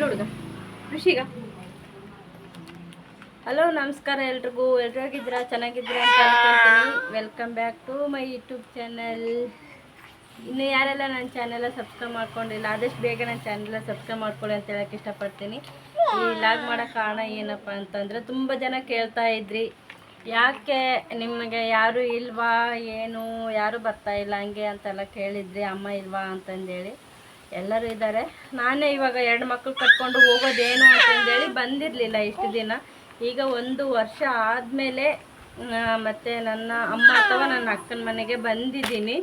ಇಲ್ಲ ಹಲೋ, ನಮಸ್ಕಾರ ಎಲ್ರಿಗೂ. ಎಲ್ರು ಹೋಗಿದ್ದೀರಾ? ಚೆನ್ನಾಗಿದ್ದೀರಾ ಅಂತ welcome back to my YouTube channel ಇನ್ನು ಯಾರೆಲ್ಲ ನನ್ನ ಚಾನೆಲ್ ಸಬ್ಸ್ಕ್ರೈಬ್ ಮಾಡ್ಕೊಂಡಿಲ್ಲ, ಆದಷ್ಟು ಬೇಗ ನನ್ನ ಚಾನೆಲ್ ಸಬ್ಸ್ಕ್ರೈಬ್ ಮಾಡ್ಕೊಳ್ಳಿ ಅಂತ ಹೇಳಕ್ಕೆ ಇಷ್ಟಪಡ್ತೀನಿ. ಈ ಲಾಗ್ ಮಾಡೋ ಕಾರಣ ಏನಪ್ಪ ಅಂತಂದರೆ, ತುಂಬ ಜನ ಕೇಳ್ತಾ ಇದ್ರಿ. ಯಾಕೆ ನಿಮಗೆ ಯಾರು ಇಲ್ವಾ, ಏನು, ಯಾರು ಬರ್ತಾ ಇಲ್ಲ, ಹಂಗೆ ಅಂತೆಲ್ಲ ಕೇಳಿದ್ರಿ, ಅಮ್ಮ ಇಲ್ವಾ ಅಂತಂದೇಳಿ. ಎಲ್ಲರೂ ಇದ್ದಾರೆ. ನಾನೇ ಇವಾಗ ಎರಡು ಮಕ್ಕಳು ಕಟ್ಕೊಂಡು ಹೋಗೋದೇನು ಅಂತಂದೇಳಿ ಬಂದಿರಲಿಲ್ಲ ಇಷ್ಟು ದಿನ. ಈಗ ಒಂದು ವರ್ಷ ಆದಮೇಲೆ ಮತ್ತು ನನ್ನ ಅಮ್ಮ ಅಥವಾ ನನ್ನ ಅಕ್ಕನ ಮನೆಗೆ ಬಂದಿದ್ದೀನಿ.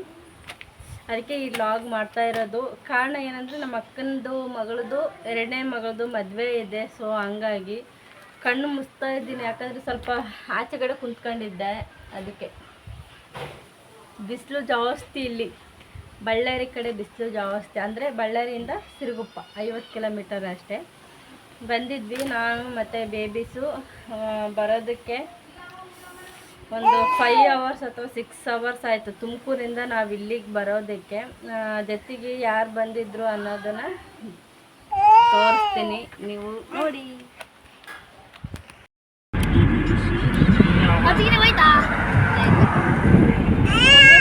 ಅದಕ್ಕೆ ಈ ಲಾಗ್ ಮಾಡ್ತಾ ಇರೋದು. ಕಾರಣ ಏನಂದರೆ ನಮ್ಮ ಅಕ್ಕನದು ಮಗಳದು ಎರಡನೇ ಮಗಳದು ಮದುವೆ ಇದೆ. ಸೊ ಹಂಗಾಗಿ ಕಣ್ಣು ಮುಚ್ತಾ ಇದ್ದೀನಿ. ಯಾಕಂದರೆ ಸ್ವಲ್ಪ ಆಚೆಗಡೆ ಕುಂತ್ಕೊಂಡಿದ್ದೆ. ಅದಕ್ಕೆ ಬಿಸಿಲು ಜಾಸ್ತಿ ಇಲ್ಲಿ. ಬಳ್ಳಾರಿ ಕಡೆ ಬಿಸಿಲು ಜಾಸ್ತಿ ಅಂದರೆ ಬಳ್ಳಾರಿಯಿಂದ ಸಿರುಗುಪ್ಪ, ಐವತ್ತು ಕಿಲೋಮೀಟರ್ ಅಷ್ಟೇ. ಬಂದಿದ್ವಿ ನಾನು ಮತ್ತು ಬೇಬೀಸು ಬರೋದಕ್ಕೆ ಒಂದು ಫೈವ್ ಅವರ್ಸ್ ಅಥವಾ ಸಿಕ್ಸ್ ಅವರ್ಸ್ ಆಯಿತು. ತುಮಕೂರಿಂದ ನಾವು ಇಲ್ಲಿಗೆ ಬರೋದಕ್ಕೆ. ಜೊತೆಗೆ ಯಾರು ಬಂದಿದ್ರು ಅನ್ನೋದನ್ನು ತೋರಿಸ್ತೀನಿ ನೀವು ನೋಡಿ.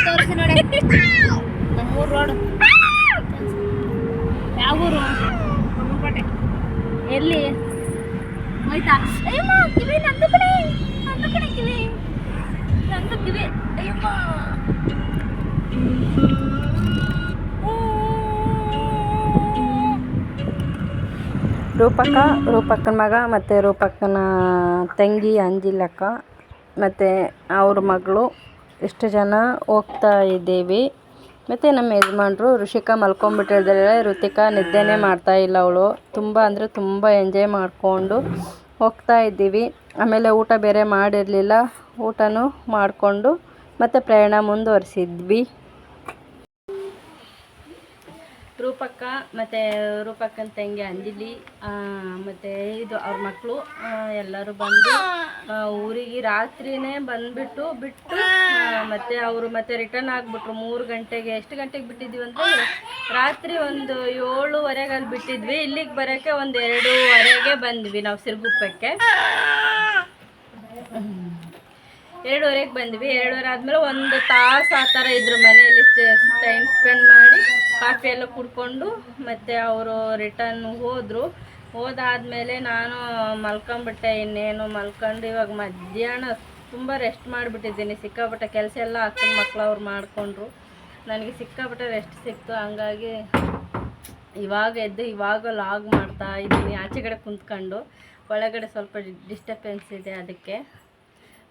ತೋರಿಸಿ ನೋಡಿ. ನಮ್ಮೂರು ರೋಡ್? ಯಾವ ಊರು ಎಲ್ಲಿ? ಹೋಯ್ತಾ ಅಯ್ಯಮ್ಮ, ಕಿವಿ, ನಂದು ಕಡೆ. ನಂದು ಕಡೆ ಕಿವಿ. ನಂದು ಕಿವಿ. ಅಯ್ಯಮ್ಮ. ರೂಪಕ್ಕ, ರೂಪಕ್ಕನ ಮಗ ಮತ್ತು ರೂಪಕ್ಕನ ತಂಗಿ ಅಂಜಿಲಕ್ಕ ಮತ್ತು ಅವ್ರ ಮಗಳು. ಎಷ್ಟು ಜನ ಹೋಗ್ತಾ ಇದ್ದೀವಿ. ಮತ್ತು ನಮ್ಮ ಯಜಮಾನ್ರು ಋಷಿಕಾ ಮಲ್ಕೊಂಡ್ಬಿಟ್ಟಿದ್ದಾಳೆ ಋತಿಕಾ ನಿದ್ದೆನೇ ಮಾಡ್ತಾ ಇಲ್ಲ ಅವಳು. ತುಂಬ ಅಂದರೆ ತುಂಬ ಎಂಜಾಯ್ ಮಾಡಿಕೊಂಡು ಹೋಗ್ತಾ ಇದ್ದೀವಿ. ಆಮೇಲೆ ಊಟ ಬೇರೆ ಮಾಡಿರಲಿಲ್ಲ. ಊಟನೂ ಮಾಡಿಕೊಂಡು ಮತ್ತು ಪ್ರಯಾಣ ಮುಂದುವರಿಸಿದ್ವಿ. ರೂಪಕ್ಕ ಮತ್ತು ರೂಪಕ್ಕನ ತಂಗಿ ಅಂಜಲಿ ಮತ್ತು ಇದು ಅವ್ರ ಮಕ್ಕಳು ಎಲ್ಲರೂ ಬಂದು ಊರಿಗೆ ರಾತ್ರಿನೇ ಬಂದುಬಿಟ್ಟು ಬಿಟ್ಟು ಮತ್ತು ಅವರು ಮತ್ತೆ ರಿಟರ್ನ್ ಆಗಿಬಿಟ್ರು. ಮೂರು ಗಂಟೆಗೆ ಎಷ್ಟು ಗಂಟೆಗೆ ಬಿಟ್ಟಿದ್ವಿ ಅಂದರೆ, ರಾತ್ರಿ ಒಂದು ಏಳುವರೆಗೆ ಅಲ್ಲಿ ಬಿಟ್ಟಿದ್ವಿ. ಇಲ್ಲಿಗೆ ಬರೋಕ್ಕೆ ಒಂದು ಎರಡೂವರೆಗೆ ಬಂದ್ವಿ ನಾವು ಸಿರುಗುಪ್ಪಕ್ಕೆ. ಎರಡೂವರೆಗೆ ಬಂದ್ವಿ. ಎರಡೂವರೆ ಆದಮೇಲೆ ಒಂದು ತಾಸು ಆ ಥರ ಇದ್ರು ಮನೆಯಲ್ಲಿ ಟೈಮ್ ಸ್ಪೆಂಡ್ ಮಾಡಿ ಕಾಫಿ ಎಲ್ಲ ಕುಡ್ಕೊಂಡು ಮತ್ತು ಅವರು ರಿಟರ್ನ್ ಹೋದರು. ಹೋದಾದ್ಮೇಲೆ ನಾನು ಮಲ್ಕೊಂಬಿಟ್ಟೆ, ಇನ್ನೇನು ಮಲ್ಕೊಂಡು ಇವಾಗ ಮಧ್ಯಾಹ್ನ ತುಂಬ ರೆಸ್ಟ್ ಮಾಡಿಬಿಟ್ಟಿದ್ದೀನಿ. ಸಿಕ್ಕಾಪಟ್ಟೆ ಕೆಲಸ ಎಲ್ಲ ಅಕ್ಕನ ಮಕ್ಕಳು ಅವ್ರು ಮಾಡಿಕೊಂಡ್ರು. ನನಗೆ ಸಿಕ್ಕಾಪಟ್ಟೆ ರೆಸ್ಟ್ ಸಿಕ್ತು. ಹಂಗಾಗಿ ಇವಾಗ ಎದ್ದು ಇವಾಗ ಲಾಗ್ ಮಾಡ್ತಾ ಇದ್ದೀನಿ. ಆಚೆ ಕಡೆ ಕುಂತ್ಕೊಂಡು. ಒಳಗಡೆ ಸ್ವಲ್ಪ ಡಿಸ್ಟರ್ಬೆನ್ಸ್ ಇದೆ ಅದಕ್ಕೆ.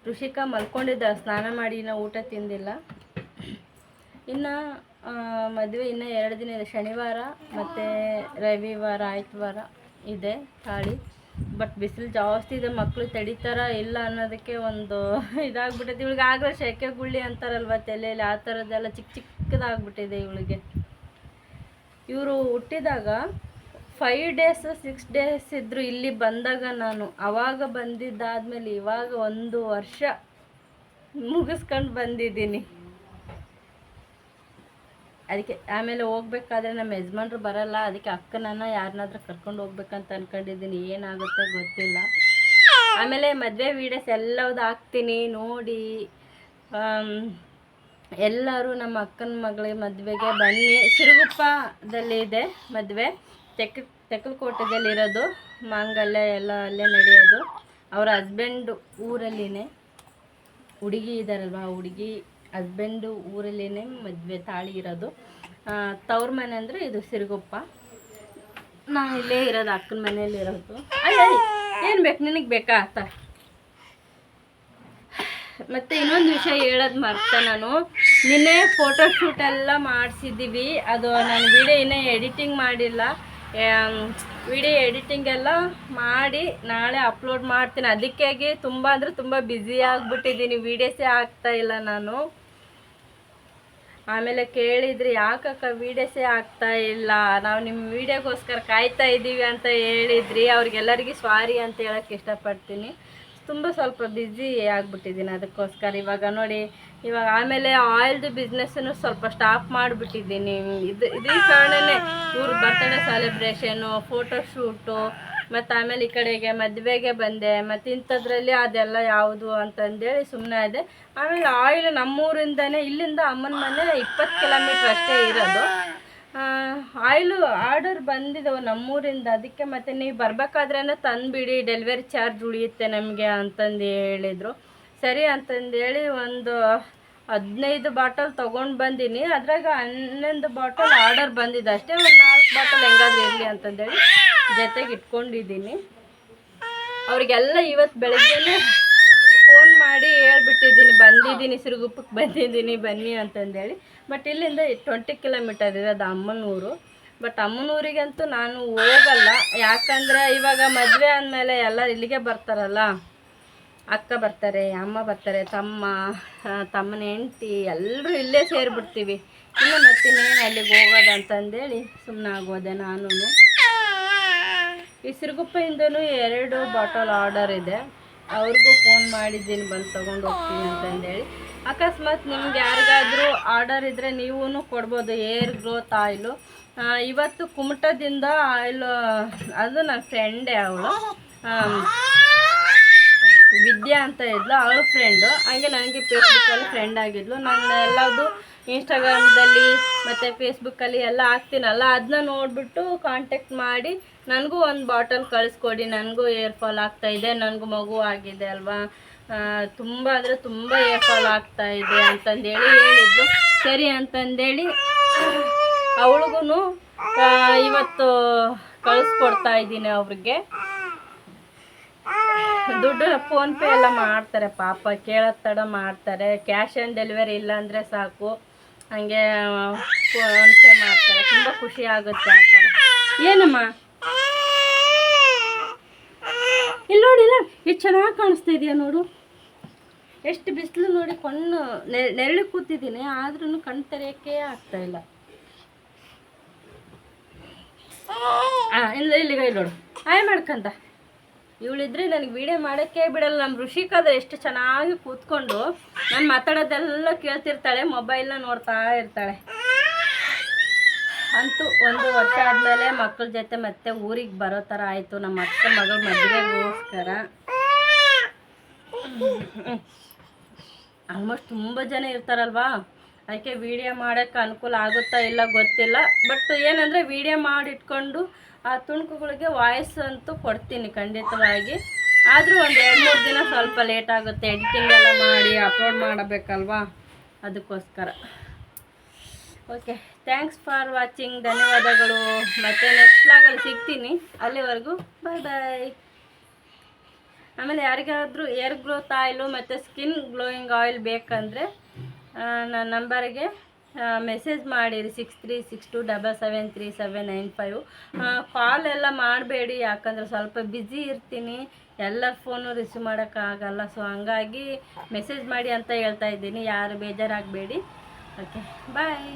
ಋಷಿಕಾ ಮಲ್ಕೊಂಡಿದ್ದ, ಸ್ನಾನ ಮಾಡಿ ಇನ್ನು ಊಟ ತಿಂದಿಲ್ಲ. ಇನ್ನು ಮದುವೆ ಇನ್ನೂ ಎರಡು ದಿನ ಇದೆ. ಶನಿವಾರ ಮತ್ತು ರವಿವಾರ, ಆಯ್ತವಾರ ಇದೆ ತಾಳಿ. ಬಟ್ ಬಿಸಿಲು ಜಾಸ್ತಿ ಇದೆ ಮಕ್ಕಳು ತಡಿತಾರ ಇಲ್ಲ ಅನ್ನೋದಕ್ಕೆ ಒಂದು ಇದಾಗ್ಬಿಟ್ಟೈತೆ. ಇವಳಿಗೆ ಆಗಲೇ ಶೆಕೆ ಗುಳ್ಳಿ ಅಂತಾರಲ್ವ ತಲೆಯಲ್ಲಿ, ಆ ಥರದ್ದೆಲ್ಲ ಚಿಕ್ಕ ಚಿಕ್ಕದಾಗ್ಬಿಟ್ಟಿದೆ ಇವಳಿಗೆ. ಇವರು ಹುಟ್ಟಿದಾಗ ಫೈವ್ ಡೇಸ್ ಸಿಕ್ಸ್ ಡೇಸ್ ಇದ್ದರು ಇಲ್ಲಿ ಬಂದಾಗ ನಾನು ಅವಾಗ ಬಂದಿದ್ದಾದ್ಮೇಲೆ ಇವಾಗ ಒಂದು ವರ್ಷ ಮುಗಿಸ್ಕೊಂಡು ಬಂದಿದ್ದೀನಿ. ಅದಕ್ಕೆ ಆಮೇಲೆ ಹೋಗ್ಬೇಕಾದ್ರೆ ನಮ್ಮ ಯಜಮಾನ್ರು ಬರಲ್ಲ, ಅದಕ್ಕೆ ಅಕ್ಕನನ್ನ ಯಾರನ್ನಾದ್ರೂ ಕರ್ಕೊಂಡು ಹೋಗ್ಬೇಕಂತ ಅನ್ಕೊಂಡಿದ್ದೀನಿ. ಏನಾಗುತ್ತೆ ಗೊತ್ತಿಲ್ಲ. ಆಮೇಲೆ ಮದುವೆ ವೀಡಿಯೋಸ್ ಎಲ್ಲವುದು ಹಾಕ್ತೀನಿ, ನೋಡಿ ಎಲ್ಲರೂ ನಮ್ಮ ಅಕ್ಕನ ಮಗಳ ಮದುವೆಗೆ ಬನ್ನಿ. ಸಿರುಗುಪ್ಪದಲ್ಲಿ ಇದೆ ಮದುವೆ. ತೆಕ್ ತೆಕ್ಕಲಕೋಟೆದಲ್ಲಿ ಇರೋದು ಮಾಂಗಲ್ಯ ಎಲ್ಲ ಅಲ್ಲೇ ನಡೆಯೋದು. ಅವ್ರ ಹಸ್ಬೆಂಡು ಊರಲ್ಲಿನೇ ಹುಡುಗಿ ಇದ್ದಾರಲ್ವ ಆ ಹುಡುಗಿ ಹಸ್ಬೆಂಡು ಊರಲ್ಲಿನೇ ಮದುವೆ ತಾಳಿ ಇರೋದು. ತವ್ರ ಮನೆ ಅಂದರೆ ಇದು ಸಿರುಗುಪ್ಪ. ನಾ ಇಲ್ಲೇ ಇರೋದು, ಅಕ್ಕನ ಮನೆಯಲ್ಲಿ ಇರೋದು. ಏನು ಬೇಕು, ನಿನಗೆ ಬೇಕಾ ಆತ ಮತ್ತು ಇನ್ನೊಂದು ವಿಷಯ ಹೇಳೋದು ಮರ್ತ ನಾನು. ನಿನ್ನೆ ಫೋಟೋಶೂಟ್ ಎಲ್ಲ ಮಾಡಿಸಿದ್ದೀವಿ. ಅದು ನಾನು ವಿಡಿಯೋ ಇನ್ನೂ ಎಡಿಟಿಂಗ್ ಮಾಡಿಲ್ಲ. ವಿಡಿಯೋ ಎಡಿಟಿಂಗ್ ಎಲ್ಲ ಮಾಡಿ ನಾಳೆ ಅಪ್ಲೋಡ್ ಮಾಡ್ತೀನಿ. ಅದಕ್ಕಾಗಿ ತುಂಬ ಅಂದರೆ ತುಂಬ ಬ್ಯುಸಿ ಆಗಿಬಿಟ್ಟಿದ್ದೀನಿ. ವೀಡಿಯೋಸೇ ಆಗ್ತಾ ಇಲ್ಲ ನಾನು. ಆಮೇಲೆ ಕೇಳಿದ್ರಿ ಯಾಕಕ್ಕ ವೀಡಿಯೋಸೇ ಆಗ್ತಾ ಇಲ್ಲ? ನಾವು ನಿಮ್ಮ ವೀಡಿಯೋಗೋಸ್ಕರ ಕಾಯ್ತಾ ಇದ್ದೀವಿ ಅಂತ ಹೇಳಿದ್ರಿ. ಅವ್ರಿಗೆಲ್ಲರಿಗೂ ಸ್ವಾರಿ ಅಂತ ಹೇಳಕ್ಕೆ ಇಷ್ಟಪಡ್ತೀನಿ. ತುಂಬ ಸ್ವಲ್ಪ ಬ್ಯುಸಿ ಆಗಿಬಿಟ್ಟಿದ್ದೀನಿ ಅದಕ್ಕೋಸ್ಕರ. ಇವಾಗ ನೋಡಿ, ಇವಾಗ ಆಮೇಲೆ ಆಯಿಲ್ದು ಬಿಸ್ನೆಸ್ಸನ್ನು ಸ್ವಲ್ಪ ಸ್ಟಾಪ್ ಮಾಡಿಬಿಟ್ಟಿದ್ದೀನಿ. ಇದು, ಇದೇ ಕಾರಣನೇ ಇವ್ರ ಬರ್ತಡೇ ಸೆಲೆಬ್ರೇಷನು ಫೋಟೋಶೂಟು ಮತ್ತು ಆಮೇಲೆ ಈ ಕಡೆಗೆ ಮದುವೆಗೆ ಬಂದೆ. ಮತ್ತು ಇಂಥದ್ರಲ್ಲಿ ಅದೆಲ್ಲ ಯಾವುದು ಅಂತಂದೇಳಿ ಸುಮ್ಮನೆ ಇದೆ ಆಮೇಲೆ ಆಯಿಲ್ ನಮ್ಮೂರಿಂದನೇ ಇಲ್ಲಿಂದ ಅಮ್ಮನ ಮನೆ ಇಪ್ಪತ್ತು ಕಿಲೋಮೀಟ್ರ್ ಅಷ್ಟೇ ಇರೋದು. ಆಯಿಲು ಆರ್ಡರ್ ಬಂದಿದ್ದವು ನಮ್ಮೂರಿಂದ. ಅದಕ್ಕೆ ಮತ್ತೆ ನೀವು ಬರ್ಬೇಕಾದ್ರೇ ತಂದುಬಿಡಿ, ಡೆಲಿವರಿ ಚಾರ್ಜ್ ಉಳಿಯುತ್ತೆ ನಮಗೆ ಅಂತಂದು ಹೇಳಿದರು. ಸರಿ ಅಂತಂದೇಳಿ ಒಂದು ಹದಿನೈದು ಬಾಟಲ್ ತೊಗೊಂಡು ಬಂದೀನಿ. ಅದ್ರಾಗ ಹನ್ನೊಂದು ಬಾಟಲ್ ಆರ್ಡರ್ ಬಂದಿದೆ. ಅಷ್ಟೇ ಒಂದು ನಾಲ್ಕು ಬಾಟಲ್ ಹೆಂಗಾದ್ರೂ ಇರಲಿ ಅಂತಂದೇಳಿ ಜೊತೆಗೆ ಇಟ್ಕೊಂಡಿದ್ದೀನಿ ಅವ್ರಿಗೆಲ್ಲ ಇವತ್ತು ಬೆಳಗ್ಗೆನೇ ಫೋನ್ ಮಾಡಿ ಹೇಳ್ಬಿಟ್ಟಿದ್ದೀನಿ ಬಂದಿದ್ದೀನಿ ಸಿರುಗುಪ್ಪಕ್ಕೆ ಬಂದಿದ್ದೀನಿ ಬನ್ನಿ ಅಂತಂದೇಳಿ. ಬಟ್ ಇಲ್ಲಿಂದ ಟ್ವೆಂಟಿ ಕಿಲೋಮೀಟರ್ ಇದೆ ಅದು ಅಮ್ಮನೂರು. ಬಟ್ ಅಮ್ಮನೂರಿಗಂತೂ ನಾನು ಹೋಗಲ್ಲ. ಯಾಕಂದರೆ ಇವಾಗ ಮದುವೆ ಅಂದಮೇಲೆ ಎಲ್ಲ ಇಲ್ಲಿಗೆ ಬರ್ತಾರಲ್ಲ. ಅಕ್ಕ ಬರ್ತಾರೆ, ಅಮ್ಮ ಬರ್ತಾರೆ, ತಮ್ಮ ತಮ್ಮನ ಹೆಂಡ್ತಿ ಎಲ್ಲರೂ ಇಲ್ಲೇ ಸೇರಿಬಿಡ್ತೀವಿ. ಇನ್ನು ಮತ್ತೆ ಮತ್ತಿನ್ನೇನು ಅಲ್ಲಿಗೆ ಹೋಗೋದು ಅಂತಂದೇಳಿ ಸುಮ್ಮನೆ ಆಗೋದೆ ನಾನು ಈ ಸಿರುಗುಪ್ಪೆಯಿಂದನೂ ಎರಡು ಬಾಟಲ್ ಆರ್ಡರ್ ಇದೆ. ಅವ್ರಿಗೂ ಫೋನ್ ಮಾಡಿದ್ದೀನಿ, ಬಂದು ತೊಗೊಂಡು ಹೋಗ್ತೀನಿ ಅಂತಂದೇಳಿ. ಅಕಸ್ಮಾತ್ ನಿಮ್ಗೆ ಯಾರಿಗಾದರೂ ಆರ್ಡರ್ ಇದ್ದರೆ ನೀವೂ ಕೊಡ್ಬೋದು ಏರ್ ಗ್ರೋತ್ ಆಯಿಲು ಇವತ್ತು ಕುಮಟದಿಂದ ಆಯಿಲು ಅದು ನನ್ನ ಫ್ರೆಂಡೇ ಅವಳು ವಿದ್ಯಾ ಅಂತ ಇದ್ಲು ಅವಳು ಫ್ರೆಂಡು ಹಂಗೆ ನನಗೆ ಫೇಸ್ಬುಕ್ಕಲ್ಲಿ ಫ್ರೆಂಡ್ ಆಗಿದ್ಲು. ನಾನು ಎಲ್ಲದು ಇನ್ಸ್ಟಾಗ್ರಾಮ್ದಲ್ಲಿ ಮತ್ತು ಫೇಸ್ಬುಕ್ಕಲ್ಲಿ ಎಲ್ಲ ಹಾಕ್ತೀನಲ್ಲ ಅದನ್ನ ನೋಡಿಬಿಟ್ಟು ಕಾಂಟ್ಯಾಕ್ಟ್ ಮಾಡಿ ನನಗೂ ಒಂದು ಬಾಟಲ್ ಕಳಿಸ್ಕೊಡಿ, ನನಗೂ ಏರ್ ಫಾಲ್ ಇದೆ, ನನಗೂ ಮಗು ಆಗಿದೆ ಅಲ್ವಾ? ತುಂಬ ಅಂದರೆ ತುಂಬ ಏರ್ ಫಾಲ್ ಆಗ್ತಾ ಇದೆ ಅಂತಂದೇಳಿ ಹೇಳಿದ್ಲು. ಸರಿ ಅಂತಂದೇಳಿ ಅವಳಿಗೂ ಇವತ್ತು ಕಳಿಸ್ಕೊಡ್ತಾ ಇದ್ದೀನಿ ಅವ್ರಿಗೆ. ದುಡ್ಡು ಫೋನ್ ಪೇ ಎಲ್ಲ ಮಾಡ್ತಾರೆ, ಪಾಪ ಕೇಳೋ ತಡ ಮಾಡ್ತಾರೆ. ಕ್ಯಾಶ್ ಆನ್ ಡೆಲಿವರಿ ಇಲ್ಲ ಅಂದ್ರೆ ಸಾಕು. ಹಂಗೆ ಫೋನ್ ಪೇ ಮಾಡ್ತಾರೆ. ತುಂಬ ಖುಷಿ ಆಗುತ್ತೆ ಆ ಏನಮ್ಮ? ಇಲ್ಲಿ ನೋಡಿಲ್ಲ ಎಷ್ಟು ಚೆನ್ನಾಗಿ ಕಾಣಿಸ್ತಾ ಇದೆಯಾ ನೋಡು. ಎಷ್ಟು ಬಿಸಿಲು ನೋಡಿ, ಕಣ್ಣು ನೆರಳು ಕೂತಿದ್ದೀನಿ ಆದ್ರೂ ಕಣ್ಣು ತೆರೆಯೋಕ್ಕೆ ಆಗ್ತಾ ಇಲ್ಲ. ಹಾಂ ಇಲ್ಲ ಇಲ್ಲಿಗ ಇಲ್ಲ ನೋಡು. ಆಯ್ ಮಾಡ್ಕಂತ ಇವಳಿದ್ರೆ ನನಗೆ ವಿಡಿಯೋ ಮಾಡೋಕ್ಕೆ ಬಿಡಲ್ಲ. ನಮ್ಮ ಋಷಿಕಾದ್ರೆ ಎಷ್ಟು ಚೆನ್ನಾಗಿ ಕೂತ್ಕೊಂಡು ನಾನು ಮಾತಾಡೋದೆಲ್ಲ ಕೇಳ್ತಿರ್ತಾಳೆ ಮೊಬೈಲ್ನ ನೋಡ್ತಾ ಇರ್ತಾಳೆ. ಅಂತೂ ಒಂದು ವರ್ಷ ಆದಮೇಲೆ ಮಕ್ಕಳ ಜೊತೆ ಮತ್ತೆ ಊರಿಗೆ ಬರೋ ಥರ ಆಯಿತು. ನಮ್ಮ ಅಕ್ಕ ಮಗಳ ಮದುವೆಗೋಸ್ಕರ. ಆಲ್ಮೋಸ್ಟ್ ತುಂಬ ಜನ ಇರ್ತಾರಲ್ವಾ? ಅದಕ್ಕೆ ವಿಡಿಯೋ ಮಾಡೋಕ್ಕೆ ಅನುಕೂಲ ಆಗುತ್ತಾ ಇಲ್ಲ ಗೊತ್ತಿಲ್ಲ. ಬಟ್ ಏನಂದರೆ ವಿಡಿಯೋ ಮಾಡಿಟ್ಕೊಂಡು ಆ ತುಣುಕುಗಳಿಗೆ ವಾಯ್ಸ್ ಅಂತೂ ಕೊಡ್ತೀನಿ ಖಂಡಿತವಾಗಿ. ಆದರೂ ಒಂದು ಎರಡು ಮೂರು ದಿನ ಸ್ವಲ್ಪ ಲೇಟ್ ಆಗುತ್ತೆ. ಎಡಿಟಿಂಗ್ ಎಲ್ಲ ಮಾಡಿ ಅಪ್ಲೋಡ್ ಮಾಡಬೇಕಲ್ವಾ? ಅದಕ್ಕೋಸ್ಕರ. ಓಕೆ ಥ್ಯಾಂಕ್ಸ್ ಫಾರ್ ವಾಚಿಂಗ್ ಧನ್ಯವಾದಗಳು. ಮತ್ತು ನೆಕ್ಸ್ಟ್ ಲಾಗಲ್ಲಿ ಸಿಗ್ತೀನಿ. ಅಲ್ಲಿವರೆಗೂ ಬಾಯ್ ಬಾಯ್ ಆಮೇಲೆ ಯಾರಿಗಾದರೂ ಏರ್ ಗ್ರೋತ್ ಆಯಿಲು ಮತ್ತು ಸ್ಕಿನ್ ಗ್ಲೋಯಿಂಗ್ ಆಯಿಲ್ ಬೇಕಂದರೆ ನನ್ನ ನಂಬರ್ಗೆ ಮೆಸೇಜ್ ಮಾಡಿರಿ six three six two double seven three seven nine five call ಎಲ್ಲ ಮಾಡಬೇಡಿ, ಯಾಕಂದರೆ ಸ್ವಲ್ಪ ಬ್ಯುಸಿ ಇರ್ತೀನಿ. ಎಲ್ಲರ ಫೋನು ರಿಸೀವ್ ಮಾಡೋಕ್ಕಾಗಲ್ಲ ಸೊ ಹಂಗಾಗಿ ಮೆಸೇಜ್ ಮಾಡಿ ಅಂತ ಹೇಳ್ತಾ ಇದ್ದೀನಿ. ಯಾರು ಬೇಜಾರಾಗಬೇಡಿ. Okay bye